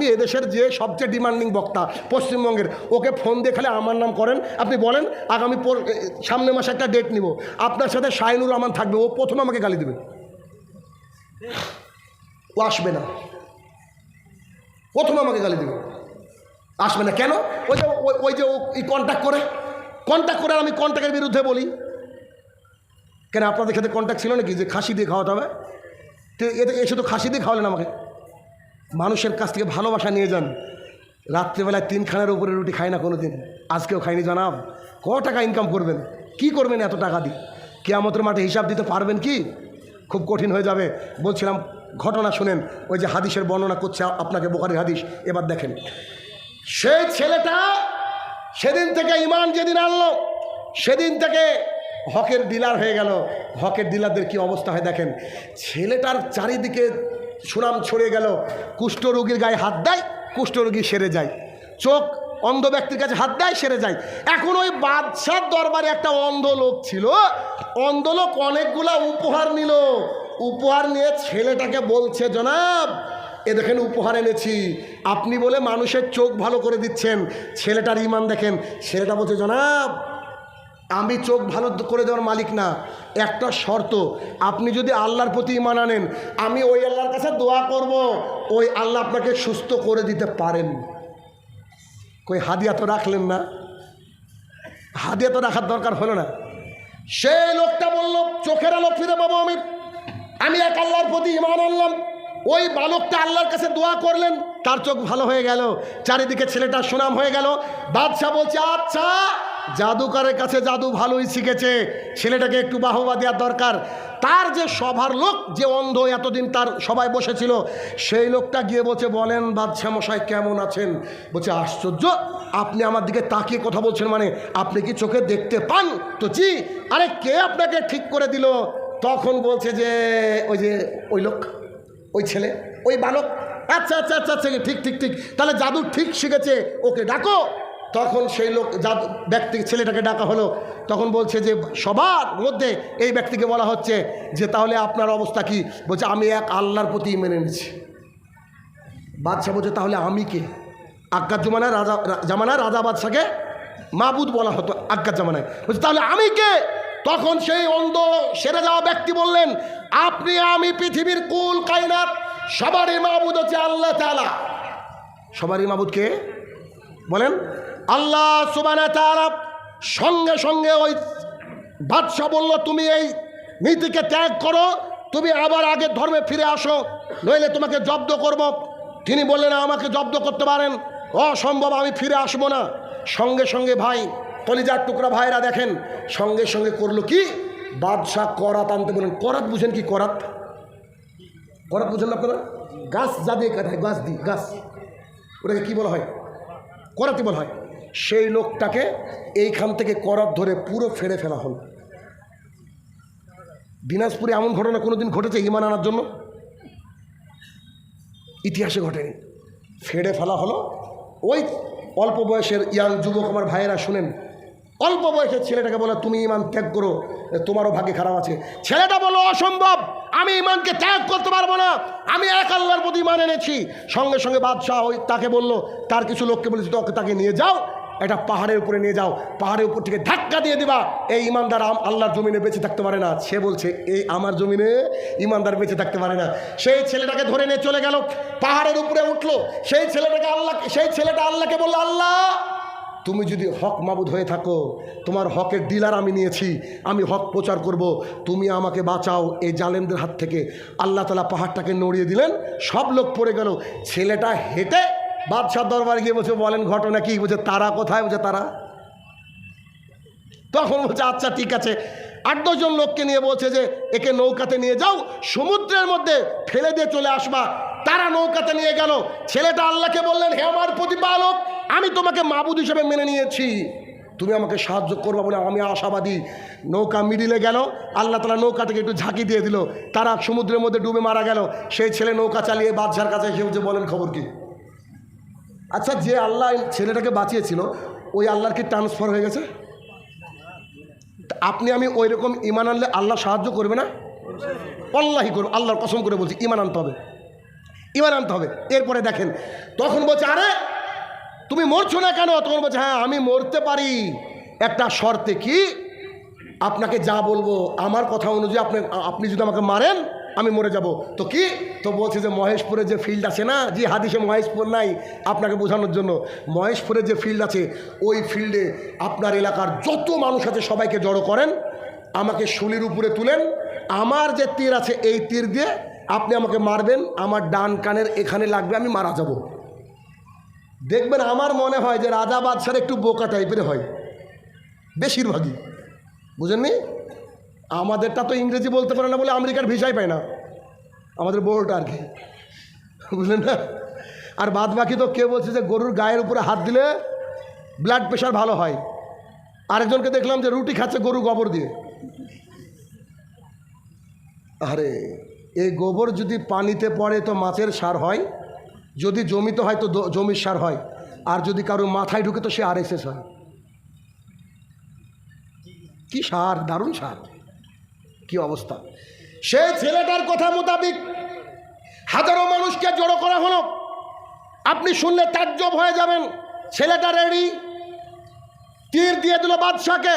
আপনি এদেশের যে সবচেয়ে ডিমান্ডিং বক্তা পশ্চিমবঙ্গের, ওকে ফোন দিয়ে খালি আমার নাম করেন। আপনি বলেন, আগামী সামনের মাসে একটা ডেট নিব। আপনার সাথে শাহিনুর রহমান থাকবে, ও প্রথম আমাকে গালি দেবে। ও আসবে না। প্রথম আমাকে গালি দেবে। আসবে না। কেন? ওই যে, ওই- ওই যে ও কন্ট্যাক্ট করে। কন্ট্যাক্ট করে আমি কন্ট্যাক্টের বিরুদ্ধে বলি। কেন, আপনাদের সাথে কন্ট্যাক্ট ছিল নাকি? যে খাসি দিয়ে খাওয়াতে হবে। তো এতে এসে তো খাসি দিয়ে খাওয়ালেন আমাকে। মানুষের কাছ থেকে ভালোবাসা নিয়ে যান। রাত্রেবেলায় তিনখানের উপরে রুটি খায় না কোনো দিন আজকেও খাইনি জানাব। ক টাকা ইনকাম করবেন? কি করবেন এত টাকা দিয়ে? কেয়ামতের মাঠে হিসাব দিতে পারবেন কি? খুব কঠিন হয়ে যাবে। বলছিলাম, ঘটনা শুনেন। ওই যে হাদিসের বর্ণনা করছে আপনাকে বোকারি হাদিস। এবার দেখেন। সেই ছেলেটা সেদিন থেকে ইমান যেদিন আনলো, সেদিন থেকে হকের ডিলার হয়ে গেল। হকের ডিলারদের কি অবস্থা হয় দেখেন। ছেলেটার চারিদিকে সুনাম ছড়ে গেল কুষ্ঠরোগীর গায়ে হাত দেয় কুষ্ঠরোগী সেরে যায়। চোখ অন্ধ ব্যক্তির কাছে হাত দেয়, সেরে যায়। এখন ওই বাদশার দরবারে একটা অন্ধ লোক ছিল। অন্ধ লোক অনেকগুলা উপহার নিল। উপহার নিয়ে ছেলেটাকে বলছে, জনাব, এ দেখেন উপহার এনেছি। আপনি বলে মানুষের চোখ ভালো করে দিচ্ছেন। ছেলেটার ইমান দেখেন। ছেলেটা বলছে, জনাব আমি চোখ ভালো করে দেওয়ার মালিক না। একটা শর্ত, আপনি যদি আল্লাহর প্রতি ইমান আনেন, আমি ওই আল্লাহর কাছে দোয়া করব, ওই আল্লাহ আপনাকে সুস্থ করে দিতে পারেন। কই, হাদিয়া তো রাখলেন না? হাদিয়া তো রাখার দরকার হলো না। সেই লোকটা বলল, চোখের আলো ফিরে পাবো আমি। আমি এক আল্লাহর প্রতি ইমান আনলাম। ওই বালকটা আল্লাহর কাছে দোয়া করলেন, তার চোখ ভালো হয়ে গেল। চারিদিকে ছেলেটার সুনাম হয়ে গেল। বাদশাহ বলছে আচ্ছা জাদুকারের কাছে জাদু ভালোই শিখেছে, ছেলেটাকে একটু বাহবা দেওয়ার দরকার। তার যে সভার লোক, যে অন্ধ এতদিন তার সবাই বসেছিল, সেই লোকটা গিয়ে বলছে, বলেন বাদশাহ মশাই, কেমন আছেন? বলছে, আশ্চর্য, আপনি আমার দিকে তাকিয়ে কথা বলছেন মানে আপনি কি চোখে দেখতে পান? তো জি, আরে কে আপনাকে ঠিক করে দিল? তখন বলছে যে, ওই যে, ওই লোক, ওই ছেলে, ওই বালক। আচ্ছা আচ্ছা আচ্ছা আচ্ছা ঠিক ঠিক ঠিক। তাহলে জাদু ঠিক শিখেছে, ওকে ডাকো। তখন সেই লোক জাদু ব্যক্তি, ছেলেটাকে ডাকা হলো, তখন বলছে যে, সবার মধ্যে এই ব্যক্তিকে বলা হচ্ছে যে, তাহলে আপনার অবস্থা কি? বলছে, আমি এক আল্লাহর প্রতি মেনে নিচ্ছি। বাদশাহ বলছে, তাহলে আমি কে? আজ্ঞার জমানায় রাজা জামানায় রাজা বাদশাকে মাবুদ বলা হতো, আজ্ঞার জামানায়। বলছে, তাহলে আমি কে? তখন সেই অন্ধ, সেরে যাওয়া ব্যক্তি বললেন, আপনি, আমি পৃথিবীর কুল কায়নাত, সবারই মাবুদ হচ্ছে আল্লাহ তালা সবারই মাবুদ কে? বলেন আল্লাহ সুবানা তালা সঙ্গে সঙ্গে ওই বাদশাহ বলল, তুমি এই নীতিকে ত্যাগ করো, তুমি আবার আগের ধর্মে ফিরে আসো, নইলে তোমাকে জব্দ করব। তিনি বললেন আমাকে জব্দ করতে পারেন। অসম্ভব, আমি ফিরে আসব না। সঙ্গে সঙ্গে ভাই, কলিজার টুকরা ভাইরা দেখেন, সঙ্গে সঙ্গে করল কি? বাদশাহ করাত আনতে বলেন করাত বুঝেন কি করাত? করাত বুঝেন না গাছ যা দিয়ে কাটায়, গাছ দিই গাছ। ওটাকে কি বলা হয়? করাতি বলা হয়। সেই লোকটাকে এইখান থেকে করাত ধরে পুরো ফেড়ে ফেলা হল। দিনাজপুরে এমন ঘটনা কোনো দিন ঘটেছে ইমান আনার জন্য? ইতিহাসে ঘটেনি। ফেড়ে ফেলা হলো। ওই অল্প বয়সের ইয়াং যুবক আমার ভাইয়েরা শুনেন। অল্প বয়সের ছেলেটাকে বলে, তুমি ইমান ত্যাগ করো, তোমারও ভাগ্যে খারাপ আছে। ছেলেটা বলো অসম্ভব! আমি ইমানকে ত্যাগ করতে পারব না। আমি এক আল্লাহর প্রতি ইমান এনেছি। সঙ্গে সঙ্গে বাদশাহ ওই তাকে বলল, তার কিছু লোককে বলেছি, তোকে তাকে নিয়ে যাও। এটা পাহাড়ের উপরে নিয়ে যাও, পাহাড়ের উপর থেকে ধাক্কা দিয়ে দিবা। এই ইমানদার আম- আল্লাহর জমিনে বেঁচে থাকতে পারে না। সে বলছে, এই আমার জমিনে ইমানদার বেঁচে থাকতে পারে না। সেই ছেলেটাকে ধরে নিয়ে চলে গেল, পাহাড়ের উপরে উঠল। সেই ছেলেটাকে আল্লাহ, সেই ছেলেটা আল্লাহকে বলল, আল্লাহ, তুমি যদি হক মাবুদ হয়ে থাকো, তোমার হকের ডিলার আমি নিয়েছি, আমি হক প্রচার করব। তুমি আমাকে বাঁচাও। এই জালেমদের হাত থেকে আল্লাহ তালা পাহাড়টাকে নড়িয়ে দিলেন। সব লোক পড়ে গেল। ছেলেটা হেঁটে বাদশাহ দরবারে গিয়ে বলছে, বলেন ঘটনা কি? বলছে, তারা কোথায়? বলছে, তারা। তখন বলছে আচ্ছা ঠিক আছে। আট দশজন লোককে নিয়ে বলছে যে, একে নৌকাতে নিয়ে যাও, সমুদ্রের মধ্যে ফেলে দিয়ে চলে আসবা। তারা নৌকাতে নিয়ে গেল। ছেলেটা আল্লাহকে বললেন, হে আমার প্রতিপালক, আমি তোমাকে মাবুদ হিসেবে মেনে নিয়েছি। তুমি আমাকে সাহায্য করবা বলে আমি আশাবাদী। নৌকা মিডিলে গেল। আল্লাহ তালা নৌকা থেকে একটু ঝাঁকি দিয়ে দিল। তারা সমুদ্রের মধ্যে ডুবে মারা গেল। সেই ছেলে নৌকা চালিয়ে বাদশার কাছে এসে বলেন খবর কি? আচ্ছা যে আল্লাহ ছেলেটাকে বাঁচিয়েছিল, ওই আল্লাহর কি ট্রান্সফার হয়ে গেছে? আপনি, আমি ওই রকম ইমান আনলে আল্লাহ সাহায্য করবে না? অল্লাহি করবে আল্লাহর কসম করে বলছি, ইমান আনতে হবে। ইমান আনতে হবে। এরপরে দেখেন, তখন বলছে, আরে, তুমি মরছো না কেন? তখন বলছে হ্যাঁ আমি মরতে পারি। একটা শর্তে কি? আপনাকে যা বলব, আমার কথা অনুযায়ী আপনি আপনি যদি আমাকে মারেন আমি মরে যাব। তো কি? তো বলছে যে মহেশপুরে যে ফিল্ড আছে না যে হাদিসে মহেশপুর নাই আপনাকে বোঝানোর জন্য। মহেশপুরে যে ফিল্ড আছে, ওই ফিল্ডে আপনার এলাকার যত মানুষ আছে সবাইকে জড়ো করেন, আমাকে শুলির উপরে তুলেন। আমার যে তীর আছে, এই তীর দিয়ে আপনি আমাকে মারবেন, আমার ডান কানের এখানে লাগবে, আমি মারা যাব। দেখবেন আমার মনে হয় যে রাজা বাদশার একটু বোকা টাইপের হয়, বেশিরভাগই। বুঝেননি? আমাদেরটা তো ইংরেজি বলতে পারে না বলে আমেরিকার ভিসাই পায় না। আমাদের বড়টা আর কি। বুঝলেন না? আর বাদ বাকি তো কে বলছে যে গরুর গায়ের উপরে হাত দিলে ব্লাড প্রেশার ভালো হয়। আরেকজনকে দেখলাম যে রুটি খাচ্ছে গরু গোবর দিয়ে। আরে এই গোবর যদি পানিতে পড়ে তো মাছের সার হয়, যদি জমিতে হয় তো জমির সার হয়, আর যদি কারও মাথায় ঢুকে তো সে আর এস হয়। কি সার? দারুণ সার। কি অবস্থা? সেই ছেলেটার কথা মোতাবিক হাজারো মানুষকে জড়ো করা হলো। আপনি শুনলে তাজ্জব হয়ে যাবেন। ছেলেটা রেডি তীর দিয়ে দিল বাদশাকে।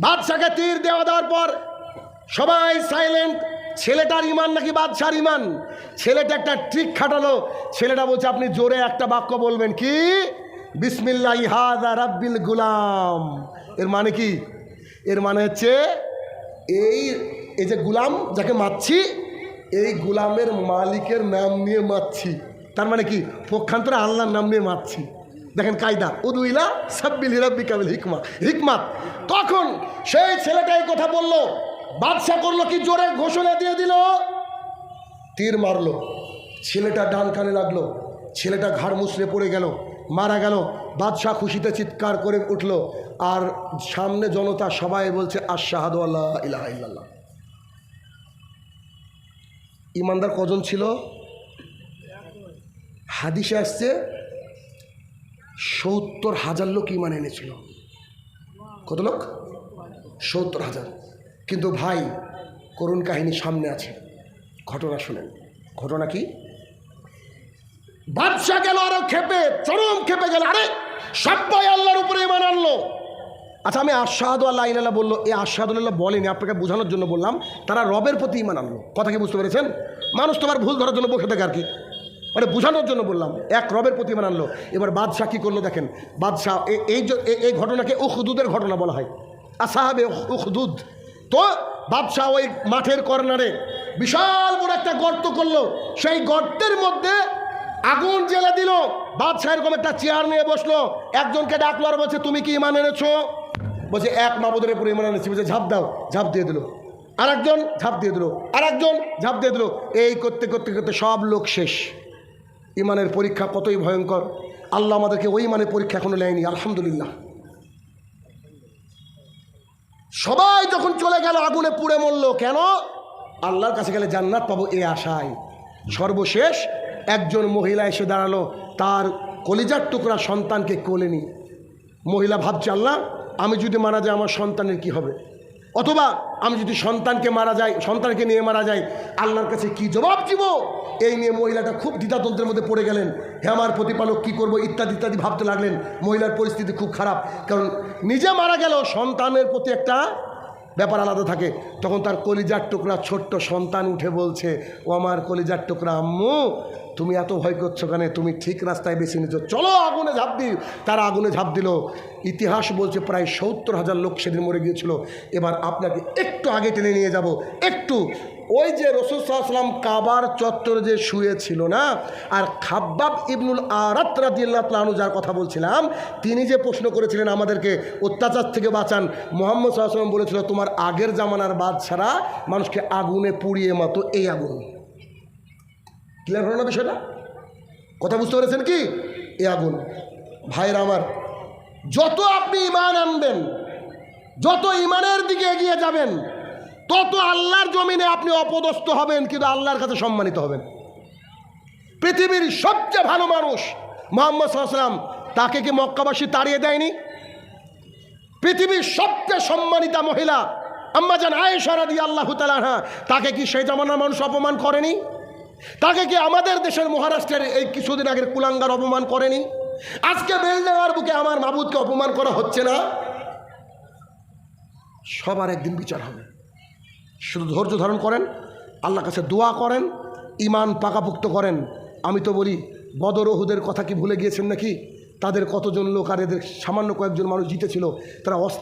বাদশাকে তীর দেওয়া দেওয়ার পর সবাই সাইলেন্ট ছেলেটার ইমান নাকি বাদশার ইমান? ছেলেটা একটা ট্রিক খাটালো। ছেলেটা বলছে, আপনি জোরে একটা বাক্য বলবেন কি? বিসমিল্লা হাদা রাব্বিল গুলাম। এর মানে কি? এর মানে হচ্ছে এই এই যে গুলাম যাকে মারছি, এই গুলামের মালিকের নাম নিয়ে মারছি। তার মানে কি? পক্ষান্তরে আল্লাহর নাম নিয়ে মারছি। দেখেন কায়দা উদুইলা সাব্বিল হিরাব্বি কাবিল হিকমা। হিকমাত তখন সেই ছেলেটা এই কথা বলল বাদশা করল কি জোরে ঘোষণা দিয়ে দিল? তীর মারলো, ছেলেটা ডান কানে লাগল, ছেলেটা ঘাড় মুসড়ে পড়ে গেল। মারা গেল। বাদশাহ খুশিতে চিৎকার করে উঠল আর সামনে জনতা সবাই বলছে, আশাহাদ আল্লাহ ইলাহা ইল্লাল্লাহ। ইমানদার কজন ছিল? হাদিসে আসছে, সত্তর হাজার লোক ইমান এনেছিল। কত লোক? সত্তর হাজার। কিন্তু ভাই, করুণ কাহিনী সামনে আছে। ঘটনা শুনেন। ঘটনা কি? বাদশাহ গেল আরও খেপে, চরম খেপে গেল। আরে সবাই আল্লাহর উপরে ইমান আনলো। আচ্ছা আমি আশাহাদ আল্লাহ ইল্লাহ বলল, এই আশাহাদুল্লাহ বলেনি, আপনাকে বোঝানোর জন্য বললাম, তারা রবের প্রতি ইমান আনলো। কথা কি বুঝতে পেরেছেন? মানুষ তোমার ভুল ধরার জন্য বসে থাকে আর কি। মানে বোঝানোর জন্য বললাম, এক রবের প্রতি ইমান আনলো। এবার বাদশাহ কী করল দেখেন বাদশাহ এই এই ঘটনাকে উখদুদের ঘটনা বলা হয়। আসাহাবে উখদুদ। তো বাদশাহ ওই মাঠের কর্নারে বিশাল বড় একটা গর্ত করল। সেই গর্তের মধ্যে আগুন জেলে দিল। বাদশাহ এরকম একটা চেয়ার নিয়ে বসল। একজনকে ডাকলো আর বলছে, তুমি কি ইমান এনেছো? বলছে, এক মাবুদের উপরে ইমান এনেছি। বলছে, ঝাঁপ দাও। ঝাঁপ দিয়ে দিল। আর একজন ঝাঁপ দিয়ে দিল। আর একজন ঝাঁপ দিয়ে দিল। এই করতে করতে করতে সব লোক শেষ। ইমানের পরীক্ষা কতই ভয়ঙ্কর। আল্লাহ আমাদেরকে ওই ইমানের পরীক্ষা এখনও নেয়নি, আলহামদুলিল্লাহ। সবাই যখন চলে গেল, আগুনে পুড়ে মরল। কেন? আল্লাহর কাছে গেলে জান্নাত পাবো এ আশায়। সর্বশেষ একজন মহিলা এসে দাঁড়াল, তার কলিজার টুকরা সন্তানকে কোলে নি মহিলা ভাবছে, আল্লাহ, আমি যদি মারা যাই, আমার সন্তানের কি হবে? অথবা আমি যদি সন্তানকে মারা যাই, সন্তানকে নিয়ে মারা যাই, আল্লাহর কাছে কি জবাব দিব? এই নিয়ে মহিলাটা খুব দ্বিধাতন্ত্রের মধ্যে পড়ে গেলেন। হে আমার প্রতিপালক, কী করব? ইত্যাদি ইত্যাদি ভাবতে লাগলেন। মহিলার পরিস্থিতি খুব খারাপ, কারণ নিজে মারা গেল, সন্তানের প্রতি একটা ব্যাপার আলাদা থাকে। তখন তার কলিজার টুকরা ছোট্ট সন্তান উঠে বলছে, ও আমার কলিজার টুকরা, আম্মু তুমি এত ভয় করছ কেন? তুমি ঠিক রাস্তায় বেছে নিচ্ছ চলো আগুনে ঝাঁপ দিই। তারা আগুনে ঝাঁপ দিল। ইতিহাস বলছে প্রায় সত্তর হাজার লোক সেদিন মরে গিয়েছিল। এবার আপনাকে একটু আগে টেনে নিয়ে যাব। একটু। ওই যে রসুল সাল্লাম কাবার চত্বর যে শুয়ে ছিল না, আর খাব্বাব ইবনুল আরাত রাদিয়াল্লাহু তাআলা যার কথা বলছিলাম, তিনি যে প্রশ্ন করেছিলেন আমাদেরকে অত্যাচার থেকে বাঁচান, মোহাম্মদ সাল্লাম বলেছিল, তোমার আগের জামানার বাদ ছাড়া মানুষকে আগুনে পুড়িয়ে মতো এই আগুন। ক্লিয়ার হলো না বিষয়টা? কথা বুঝতে পেরেছেন কি? এ আগুন। ভাইয়ের আমার, যত আপনি ইমান আনবেন, যত ইমানের দিকে এগিয়ে যাবেন, তত আল্লাহর জমিনে আপনি অপদস্থ হবেন, কিন্তু আল্লাহর কাছে সম্মানিত হবেন। পৃথিবীর সবচেয়ে ভালো মানুষ মোহাম্মদ সাল্লাম তাকে কি মক্কাবাসী তাড়িয়ে দেয়নি? পৃথিবীর সবচেয়ে সম্মানিতা মহিলা আম্মা জান আয়েশা রাদি আল্লাহ তালাহা তাকে কি সেই জামানার মানুষ অপমান করেনি? তাকে কি আমাদের দেশের মহারাষ্ট্রের এই কিছুদিন আগের কুলাঙ্গার অপমান করেনি? আজকে বেলডাঙ্গার বুকে আমার মাবুদকে অপমান করা হচ্ছে না? সবার একদিন বিচার হবে। শুধু ধৈর্য ধারণ করেন আল্লাহ কাছে দোয়া করেন ইমান পাকাপুক্ত করেন। আমি তো বলি, বদর ওহুদের কথা কি ভুলে গিয়েছেন নাকি? তাদের কতজন লোক আর এদের সামান্য কয়েকজন মানুষ জিতেছিল, তারা অস্ত্র